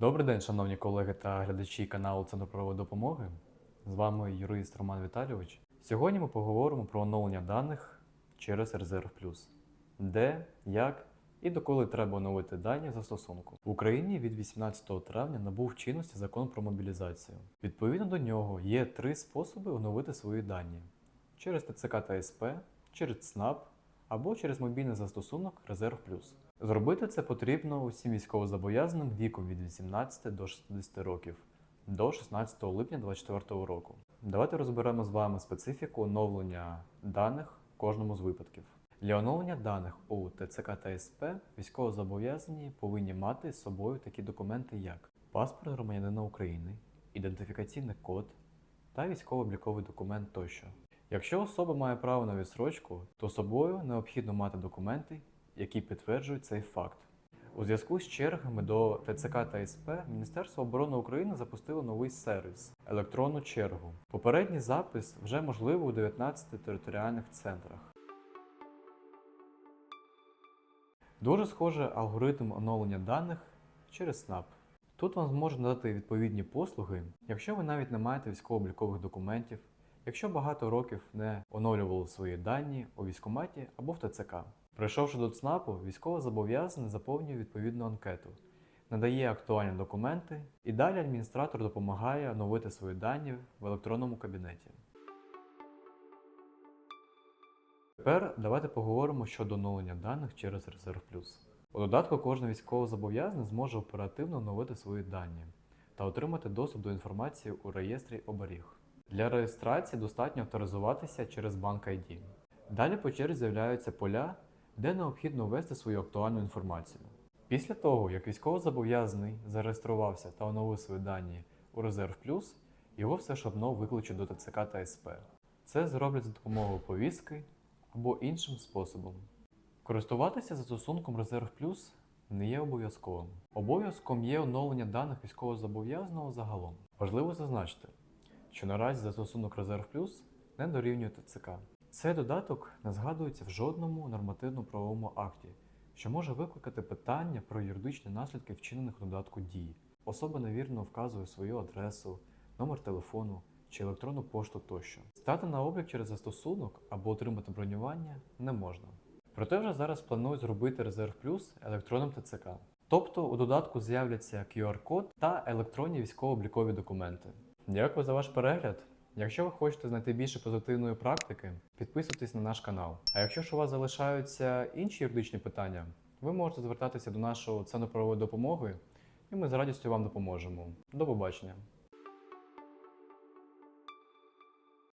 Добрий день, шановні колеги та глядачі каналу Центру правової допомоги. З вами юрист Роман Віталійович. Сьогодні ми поговоримо про оновлення даних через Резерв Плюс. Де, як і доколи треба оновити дані застосунку. В Україні від 18 травня набув чинності закон про мобілізацію. Відповідно до нього є три способи оновити свої дані: через ТЦК та СП, через ЦНАП або через мобільний застосунок Резерв Плюс. Зробити це потрібно усім військовозобов'язаним віком від 18 до 60 років до 16 липня 2024 року. Давайте розберемо з вами специфіку оновлення даних кожному з випадків. Для оновлення даних у ТЦК та СП військовозобов'язані повинні мати з собою такі документи, як паспорт громадянина України, ідентифікаційний код та військово-обліковий документ тощо. Якщо особа має право на відсрочку, то собою необхідно мати документи, які підтверджують цей факт. У зв'язку з чергами до ТЦК та СП Міністерство оборони України запустило новий сервіс електронну чергу. Попередній запис вже можливий у 19 територіальних центрах. Дуже схоже алгоритм оновлення даних через СНАП. Тут вам зможуть надати відповідні послуги, якщо ви навіть не маєте військово-облікових документів, якщо багато років не оновлювали свої дані у військкоматі або в ТЦК. Прийшовши до ЦНАПу, військовозобов'язаний заповнює відповідну анкету, надає актуальні документи і далі адміністратор допомагає оновити свої дані в електронному кабінеті. Тепер давайте поговоримо щодо оновлення даних через Резерв Плюс. У додатку кожен військовозобов'язаний зможе оперативно оновити свої дані та отримати доступ до інформації у реєстрі оберіг. Для реєстрації достатньо авторизуватися через банк ID. Далі по черзі з'являються поля, де необхідно ввести свою актуальну інформацію. Після того, як військовозобов'язаний зареєструвався та оновив свої дані у Резерв Плюс, його все ж одно викличуть до ТЦК та СП. Це зроблять за допомогою повістки або іншим способом. Користуватися застосунком Резерв Плюс не є обов'язковим. Обов'язком є оновлення даних військовозобов'язаного загалом. Важливо зазначити, що наразі застосунок Резерв Плюс не дорівнює ТЦК. Цей додаток не згадується в жодному нормативно-правовому акті, що може викликати питання про юридичні наслідки вчинених додатку дій. Особа невірно вказує свою адресу, номер телефону чи електронну пошту тощо. Стати на облік через застосунок або отримати бронювання не можна. Проте вже зараз планують зробити Резерв Плюс електронним ТЦК. Тобто у додатку з'являться QR-код та електронні військово-облікові документи. Дякую за ваш перегляд. Якщо ви хочете знайти більше позитивної практики, підписуйтесь на наш канал. А якщо ж у вас залишаються інші юридичні питання, ви можете звертатися до нашого центру правової допомоги, і ми з радістю вам допоможемо. До побачення!